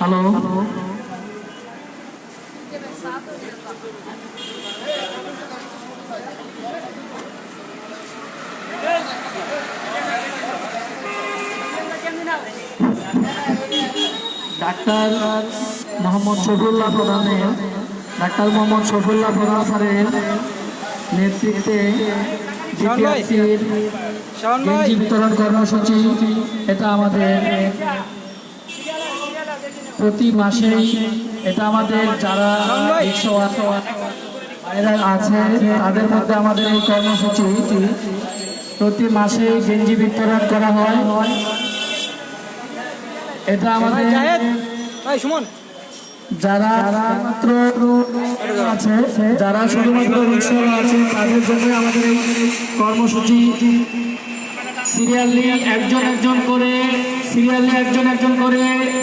Hello doctor Mohammad Shafiullah প্রধানের doctor Mohammad Shafiullah প্রধান স্যারের নেতৃত্বে গেঞ্জি বিতরণ কর্মসূচি এটা আমাদের প্রতি মাসেই এটা আমাদের যারা আছে তাদের মধ্যে আমাদের এই কর্মসূচি। প্রতি মাসে গেঞ্জি বিতরণ করা হয়। এটা আমাদের যারা মাত্র আছে যারা শুধুমাত্র রিক্সাওয়ালা আছে তাদের জন্য আমাদের এই কর্মসূচি। সিরিয়ালি একজন একজন করে সিরিয়ালি একজন একজন করে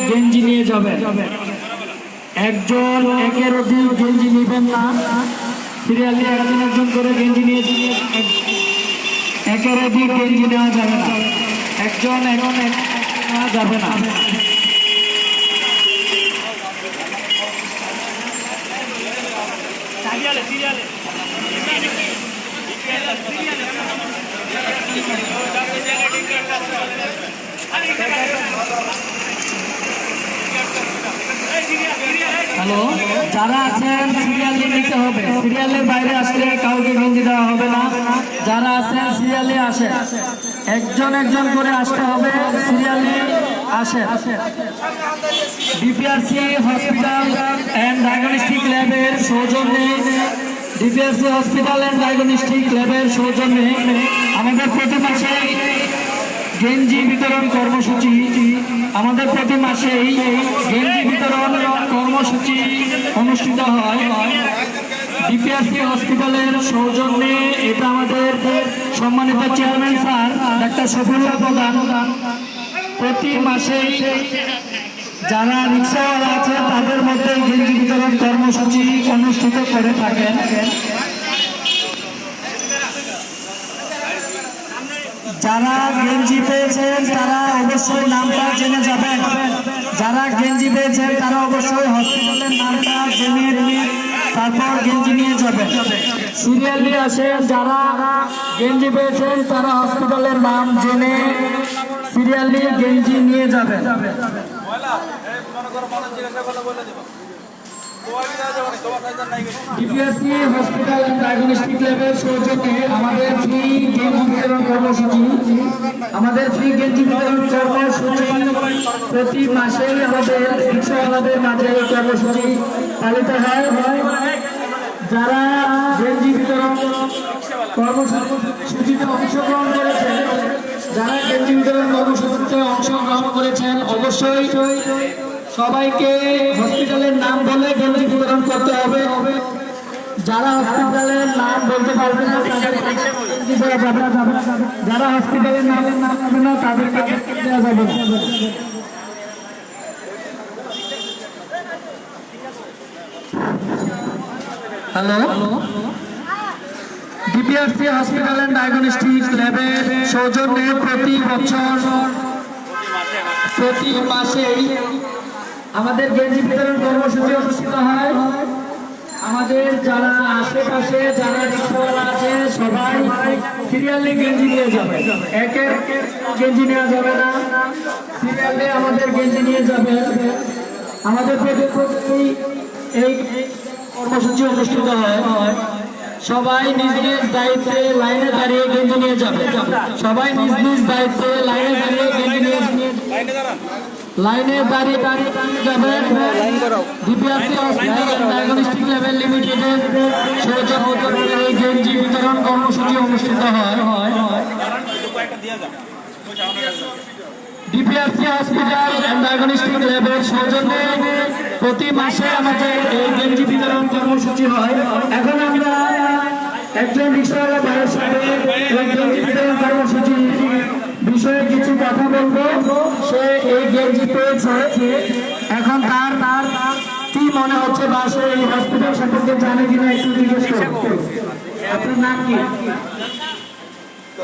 গেঞ্জি নিয়ে যাবে। একজন একের অধিক গেঞ্জি নেবেন না। সিরিয়ালে একজন একজন করে গেঞ্জি নিয়ে এক- একের অধিক গেঞ্জি নেওয়া যাবে না। একজন এখন নেওয়া যাবে না। হ্যালো? যারা আছেন সিরিয়ালে নিতে হবে। সিরিয়ালের বাইরে আসলে কাউকে গেঞ্জি দেওয়া হবে না। যারা আছেন, সিরিয়ালে আসে একজন একজন করে আসতে হবে, সিরিয়ালে আসে ডিপিআরসি হসপিটাল অ্যান্ড ডায়াগনস্টিক ল্যাবের সৌজন্যে ডিপিআরসি হসপিটাল অ্যান্ড ডায়াগনস্টিক ল্যাবের সৌজন্যে আমাদের প্রতি মাসে গেঞ্জি বিতরণ কর্মসূচি। আমাদের প্রতি মাসেই গেঞ্জি বিতরণ কর্মসূচি অনুষ্ঠিত হয়। ডিপিআরসি হসপিটালের সৌজন্যে এটা আমাদের সম্মানিত চেয়ারম্যান স্যার, ডাক্তার শফিউল্লাহ প্রধান। প্রতি মাসেই যারা রিক্সাওয়ালা আছে, তাদের মধ্যে গেঞ্জি বিতরণ কর্মসূচি অনুষ্ঠিত করে থাকেন। যারা গেঞ্জি পেয়েছেন, তারা অবশ্যই নামটা জেনে যাবেন। যারা গেঞ্জি পেয়েছেন, তারা অবশ্যই হসপিটালের নামটা জেনে নিয়ে তারপর গেঞ্জি নিয়ে যাবেন। সিরিয়ালি আসে যারা গেঞ্জি পেয়েছেন, তারা হসপিটালের নাম জেনে সিরিয়াল সিরিয়ালি গেঞ্জি নিয়ে যাবেন। ডিপিএসসি হসপিটাল অ্যান্ড ডায়াগনস্টিক ল্যাবের সৌজন্যে আমাদের ফ্রি গেঞ্জি বিতরণ কর্মসূচি। আমাদের ফ্রি গেঞ্জি বিতরণ কর্মসূচি প্রতি মাসে আমাদের রিক্সাওয়ালাদের মাঝে এই কর্মসূচি পালিত হয়। যারা গেঞ্জি বিতরণ কর্মসূচিতে অংশগ্রহণ করেছেন, যারা গেঞ্জি বিতরণ কর্মসূচিতে অংশগ্রহণ করেছেন, অবশ্যই সবাইকে হসপিটালের নাম বলে গেঞ্জি বিতরণ করতে হবে। যারা হসপিটালের নাম বলতে পারবে না। যারা হসপিটালের নামের নাম হবে না তাদেরকে যাবে হ্যালো? হসপিটাল অ্যান্ড ডায়াগনস্টিক ল্যাবের সৌজন্যে প্রতি বছর, প্রতি মাসেই আমাদের গেঞ্জি বিতরণ কর্মসূচি অনুষ্ঠিত হয়। আমাদের যারা আশেপাশে যারা রিক্সাওয়ালা আছে, সবাই সিরিয়ালে গেঞ্জি নিয়ে যাবে। একে গেঞ্জি নেওয়া যাবে না। সিরিয়ালে আমাদের গেঞ্জি নিয়ে যাবে। আমাদের প্রতি এই কর্মসূচি অনুষ্ঠিত হয়, সবাই নিজ নিজ দায়িত্বে লাইনে দাঁড়িয়ে গেঞ্জি নিয়ে যাবে। সবাই নিজ নিজ দায়িত্বে লাইনে দাঁড়িয়ে গেঞ্জি নিয়ে লাইনে দাঁড়িয়ে দাঁড়িয়ে যাবে। ডিপিআরসি হসপিটাল ডায়াগনস্টিক লেভেল লিমিটেডের সৌজন্যে এই গেঞ্জি বিতরণ কর্মসূচি অনুষ্ঠিত হয়। ডিপিআরসি হসপিটাল অ্যান্ড ডায়াগনস্টিক ল্যাবের সৌজন্যে প্রতি মাসে আমাদের এই গেঞ্জি বিতরণ কর্মসূচি হয়। এখন আমরা একজন রিক্সাওয়ালা ভাইয়ের সাথে এই গেঞ্জি বিতরণ কর্মসূচি বিষয়ে কিছু কথা বলব? সে এই গেঞ্জি পেয়েছে এখন তার তার কি মনে হচ্ছে বা সে এই হসপিটাল সম্পর্কে জানে কিনা একটু জিজ্ঞেস করব আপনার নাম কি?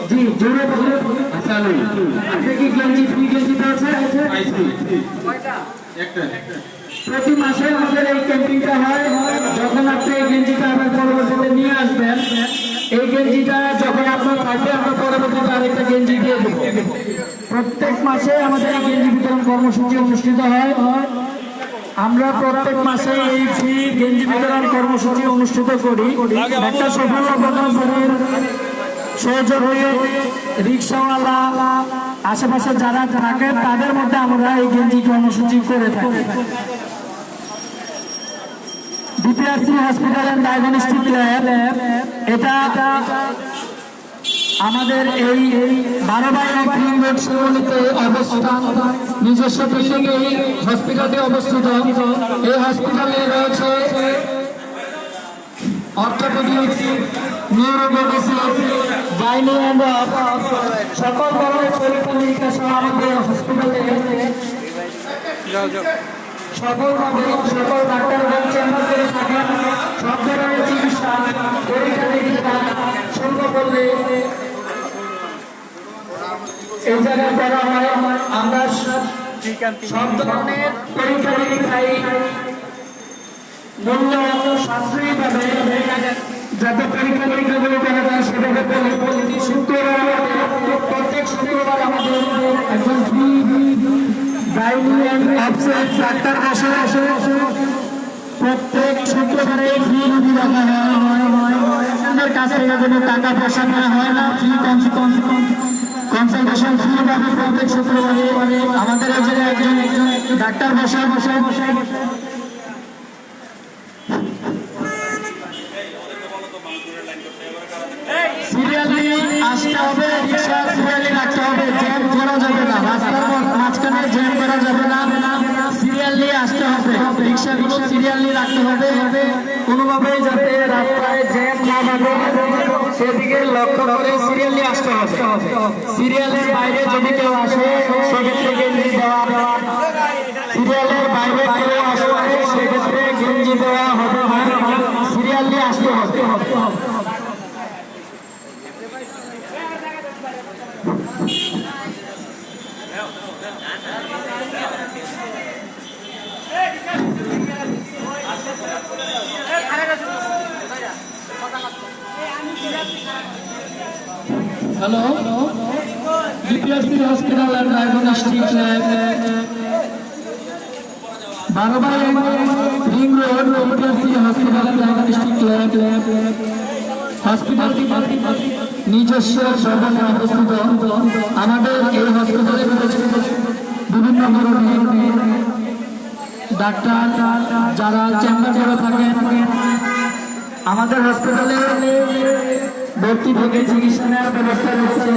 জি জোরে বলুন। আপনি কি গেঞ্জি ফ্রি গেঞ্জি কয়টা? প্রতি মাসে আমাদের এই ক্যাম্পিংটা হয়। যখন আপনি এই গেঞ্জিটা আবার পরবর্তীতে নিয়ে আসবেন, এই গেঞ্জিটা যখন আপনার থাকবে আমরা পরবর্তীতে আরেকটা গেঞ্জি দিয়ে দেবো। প্রত্যেক মাসে আমাদের এই গেঞ্জি বিতরণ কর্মসূচি অনুষ্ঠিত হয়। আমরা প্রত্যেক মাসে এই ফ্রি গেঞ্জি বিতরণ কর্মসূচি অনুষ্ঠিত করি। একটা সফল প্রধানমন্ত্রীর সহযোগে রিক্সাওয়ালা আশেপাশে যারা থাকে, তাদের মধ্যে আমরা এই গেঞ্জি কর্মসূচি করে থাকি। DPRC hospital and diagnostic lab এটা আমাদের এই বারো বাই এক রিং রোড শিরোলিতে অবস্থান। নিজস্ব বিল্ডিং এই হসপিটালটি অবস্থিত। এই হসপিটালে রয়েছে অর্থোপেডিক্স নিউরোমেডিসিন অ্যান্ড সকল ধরনের পরীক্ষা আমাদের হসপিটালে যাও যাও। সকলভাবে সকল ডাক্তারগণ চেম্বার করে থাকেন সব ধরনের চিকিৎসা পরীক্ষা নিরীক্ষা শুল্ক করলে এই জায়গায় করা হয়। আমরা সব- ফ্রি ক্যাম্পিং সব ধরনের পরীক্ষা নিরীক্ষায় মূল্য সাশ্রয়ী পাবে যাতে পরীক্ষা নিরীক্ষাগুলো করা যায় প্রতি শুক্রবার প্রত্যেক শুক্রবার আমাদের। একজন ফ্রি গাইডলাইন অফিসার ডাক্তার বসে বসে প্রত্যেক শুক্রবারে ফ্রি রুগী রাখা হয়। আপনাদের কাছ থেকে কোনো টাকা পয়সা নেওয়া হয় না। ফ্রি কনসালটেশন ফ্রি প্রত্যেক শুক্রবারে আমাদের এই একজন ডাক্তার বসে বসে বসে সিরিয়ালি সিরিয়ালি আসতে হবে। রিক্সাগুলো নিয়ে রাখতে কোনোভাবেই যাতে রাস্তায় না সেদিকে লক্ষ্য করে নিয়ে আসতে সিরিয়ালের বাইরে যদি কেউ আসে, সেক্ষেত্রে বারো by ring road DPRC hospital and diagnostic lab নিজস্ব সর্বনে আমাদের এই হসপিটালে বিভিন্ন ধরনের ডাক্তার যারা চেম্বার করে আমাদের হসপিটালে ভর্তি থেকে চিকিৎসা নেওয়ার ব্যবস্থা রয়েছে।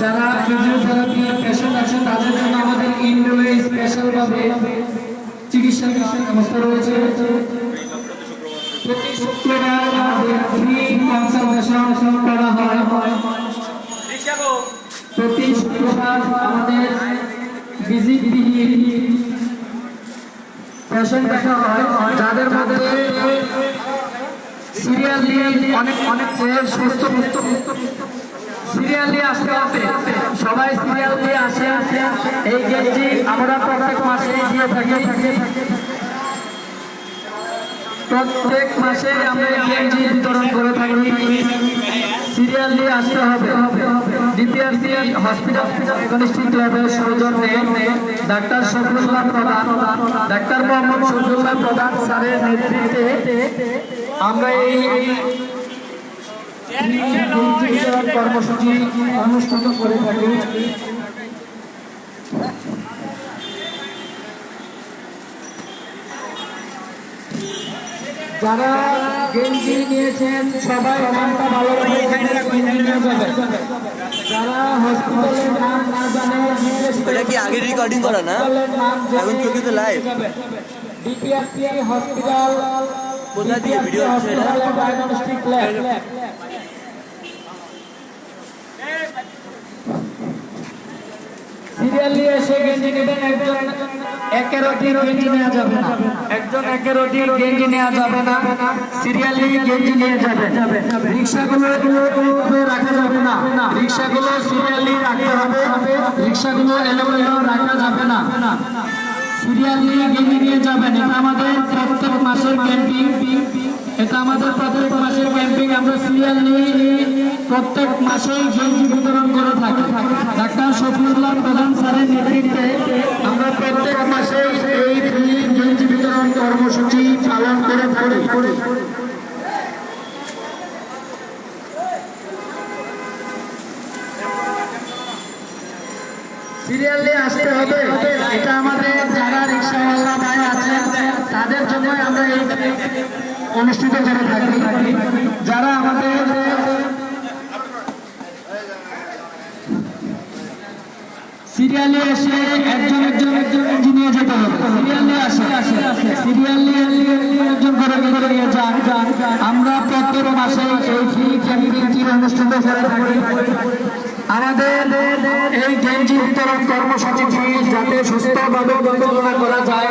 যারা ফিজিওথেরাপি পেশেন্ট আছেন, তাদের জন্য আমাদের ইনডোরে স্পেশাল ভাবে চিকিৎসা ব্যবস্থা রয়েছে প্রতি শুক্রবার আমাদের ফ্রি হয় প্রতি শুক্রবার আমাদের ভিজিট পেশেন্ট দেখা হয় যাদের মধ্যে সিরিয়ালি অনেক অনেক সুস্থ মুক্ত সিরিয়ালি আসতে হবে সবাই সিরিয়াল দিয়ে আসে এই গেঞ্জি আমরা প্রত্যেক মাসে দিয়ে থাকি। প্রত্যেক মাসে আমরা গেঞ্জি বিতরণ করে থাকি। সিরিয়াল দিয়ে আসতে হবে। ডিপিআরসি হসপিটাল কনিষ্ঠিক ক্লাবের সৌজন্যে ডাক্তার শফিউল্লাহ প্রধান, ডাক্তার মোহাম্মদ শফিউল্লাহ প্রধান স্যারের নেতৃত্বে আমরা এই কর্মসূচি অনুষ্ঠিত করে থাকি। যারা গেঞ্জি নিয়েছেন সবাই নামটা ভালোভাবে এখানে যারা হসপিটালের নাম না জানে এটা কি আগে রেকর্ডিং করা না? এখন চোখে তো live। ডিপিআরসি হসপিটাল কোথা দিয়ে? ভিডিও হচ্ছে এটা? ডায়াগনস্টিক ল্যাব সিরিয়ালি এসে গেঞ্জি গেঞ্জি নেওয়া যাবে একজন একেরোটি গেঞ্জি নেওয়া যাবে না সিরিয়ালি গেঞ্জি নিয়ে যাবে। রিক্সাগুলো রাখা যাবে না। রিক্সাগুলো সিরিয়ালি রাখতে হবে। রিক্সাগুলো এলোমেলো রাখা যাবে না। সিরিয়াল গেমে নিয়ে যাবেন। এটা আমাদের প্রত্যেক মাসের ক্যাম্পিং এটা আমাদের প্রত্যেক মাসের ক্যাম্পিং আমরা সিরিয়াল নিয়ে প্রত্যেক মাসেই গেঞ্জি বিতরণ করে থাকি। ডাক্তার শফিউল্লাহ প্রধান স্যারের নেতৃত্বে আমরা প্রত্যেক মাসে এই free গেঞ্জি বিতরণ কর্মসূচি পালন করে থাকি। সিরিয়াল নিয়ে আসতে হবে। এটা আমাদের অনুষ্ঠিত করে থাকি। যারা আমাদের সিরিয়ালে এসে একজন একজন একজন নিয়ে যেতে হবে। সিরিয়ালে আসে। সিরিয়ালে একজন করে করে নিয়ে যান। আমরা প্রত্যেক মাসে এই ফ্রি ক্যাম্পিংটি অনুষ্ঠিত করে থাকি। আমাদের এই গেঞ্জি বিতরণ কর্মসূচিটি যাতে সুস্থভাবে পরিচালনা করা যায়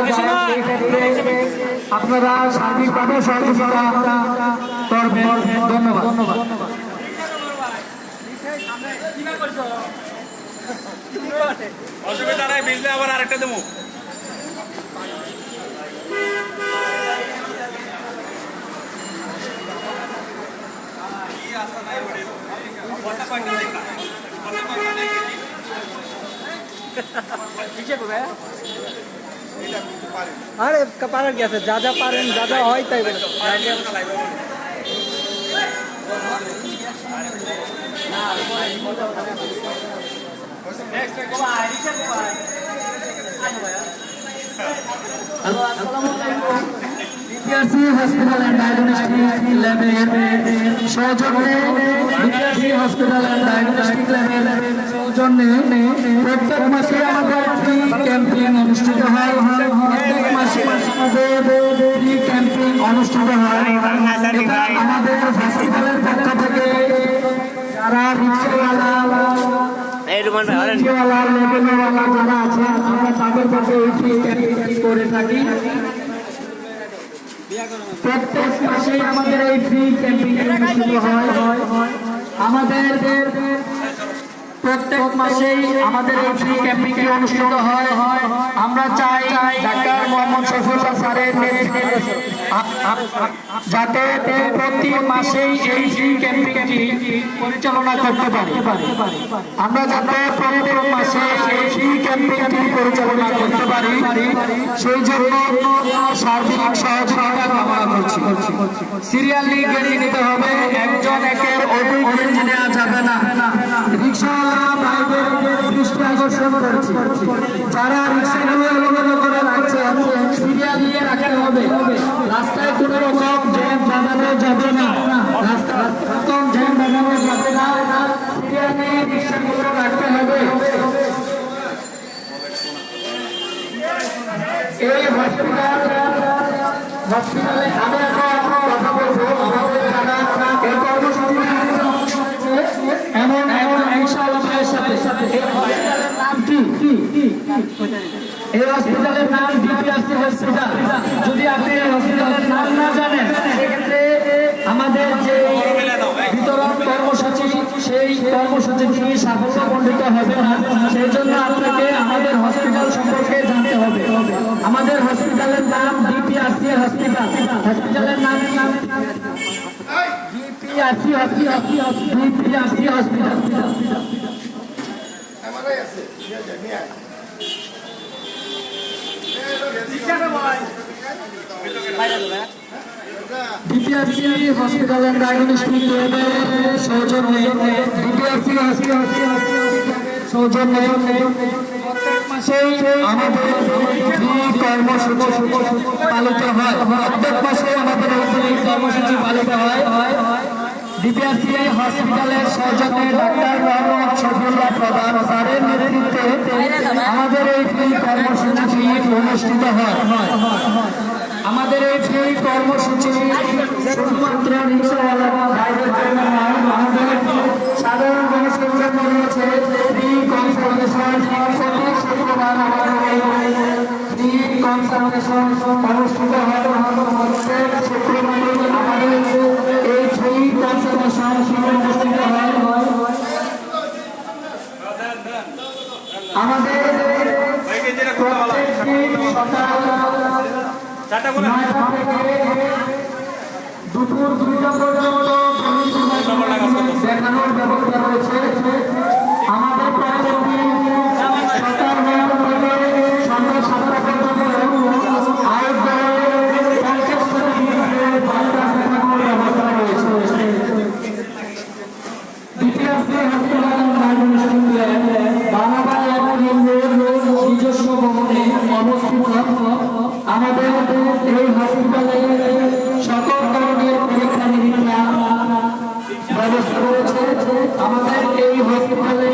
আপনারা সার্বিকভাবে সহযোগিতা করবেন ধন্যবাদ ধন্যবাদ। অসুবিধা নাই বিজলে আবার আরেকটা দেবো। আরে পারার কি আছে যা যা পারেন যা যা হয় তাই বলে বিপিআরসি হসপিটাল অ্যান্ড ডায়াগনস্টিক ল্যাবের সৌজন্যে বিপিআরসি হসপিটাল অ্যান্ড ডায়াগনস্টিক ল্যাবের সৌজন্যে প্রত্যেক মাসে আমাদের ফ্রি ক্যাম্পিং অনুষ্ঠিত হয়। প্রত্যেক মাসে আমাদের ফ্রি ক্যাম্পিং অনুষ্ঠিত হয়। আমাদের হসপিটালের পক্ষ থেকে যারা রিক্সাওয়ালা রিক্সাওয়ালা লেবেলওয়ালা যারা আছেন আমরা তাদের কাছে এই করে থাকি। প্রত্যেক মাসে আমাদের এই ফ্রি ক্যাম্পিং অনুষ্ঠিত হয় আমাদের প্রত্যেক মাসেই আমাদের এই ফ্রি ক্যাম্পিংটি অনুষ্ঠিত হয়। আমরা চাই ডাক্তার মোহাম্মদ শফিউল্লাহ স্যারের নেতৃত্বে যাতে প্রতি মাসেই এই ফ্রি ক্যাম্পিংটি পরিচালনা করতে পারি। আমরা যাতে প্রত্যেক মাসে এই ফ্রি ক্যাম্পিংটি পরিচালনা করতে পারি, সেই জন্য সার্বিক সহযোগিতা কামনা করছি। সিরিয়াল গেঞ্জি নিতে হবে, একজন একের অধিক যাবে না। রিক্সাওয়ালা দৃষ্টি আকর্ষণ করছি। যারা রিক্সা নিয়ে এলোমেলো করে রাখছেন সিরিয়াল নিয়ে রাখতে হবে। রাস্তায় কোনো রকম জ্যাম বাঁধানো যাবে না। রাস্তায় রকম জ্যাম বাঁধানো যাবে না। সিরিয়াল নিয়ে রিক্সাগুলো রাখতে হবে। এই হসপিটাল হসপিটালে আমি এখন কথা বলব আমাদের যারা এই কর্মসূচি এমন এমন ইনশাআল্লাহ ভাইয়ের সাথে এই হসপিটালের নাম কি এই হসপিটালের নাম ডিপিআরসি হসপিটাল যদি আপনি এই হসপিটালের নাম না জানেন, সেক্ষেত্রে আমাদের যে বিতরণ কর্মসূচি, সেই কর্মসূচিটি সাফল্যমণ্ডিত হবে না। সেই জন্য আপনাকে আমাদের হসপিটাল সম্পর্কে জানতে হবে। আমাদের হসপিটালের নাম ডিপিআরসি হসপিটাল হসপিটালের নাম DPRC hospital DPRC hospital DPRC hospital and diagnostic সৌজন্যে ডিপিআরসি হসপিটাল সৌজন্যে আমাদের পালিত হয়। প্রত্যেক মাসে আমাদের কর্মসূচি পালিত হয়। ডিপিআরসি হসপিটালের সৌজন্যে ডাক্তার মোহাম্মদ শফিউল্লাহ প্রধান স্যারের নেতৃত্বে আমাদের এই ফ্রি কর্মসূচিটি অনুষ্ঠিত হয়। আমাদের এই সেই কর্মসূচি শুধুমাত্র সাধারণ মানুষের জন্য রয়েছে শুক্রবার আমাদের দুপুর দুইটা পর্যন্ত দেখানোর ব্যবস্থা রয়েছে আমাদের এই হসপিটালে সকল ধরনের পরীক্ষা নিরীক্ষা ব্যবস্থা রয়েছে আমাদের এই হসপিটালে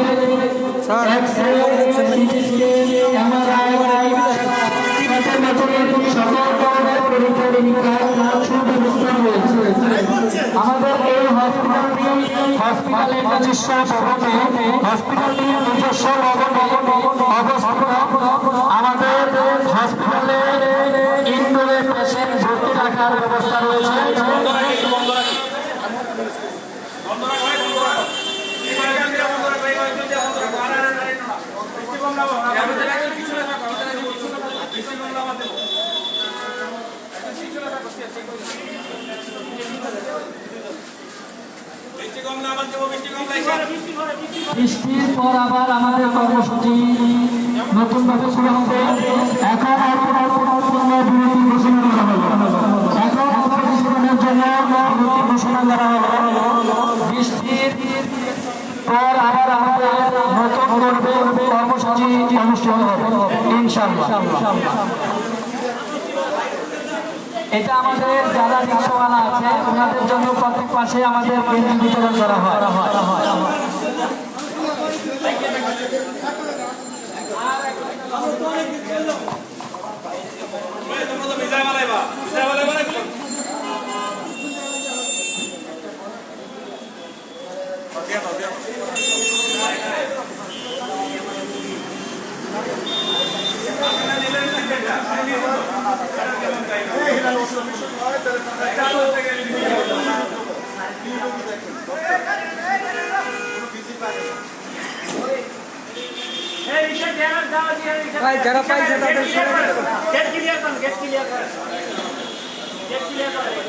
আমাদের এই হসপিটালটি হসপিটালের নিজস্ব ভবনে হসপিটালটির নিজস্ব ভবনে অবস্থিত। রাখার ব্যবস্থা রয়েছে বৃষ্টির পর আবার আমাদের কর্মসূচি নতুনভাবে শুরু হবে এখন অল্প অল্প অল্প বিরতি ঘোষণা করা অল্প জন্য বিরতি ঘোষণা করা হলো বৃষ্টির পর আবার আমাদের নতুন করবে কর্মসূচি অনুষ্ঠিত হবে ইনশাআল্লাহ এটা আমাদের যারা রিক্সাওয়ালা আছে, ওনাদের জন্য প্রত্যেক মাসে আমাদের গেঞ্জি বিতরণ করা হয়। ভাই যারা পাইছে তাদের গেট ক্লিয়ার করেন গেট ক্লিয়ার করেন গেট ক্লিয়ার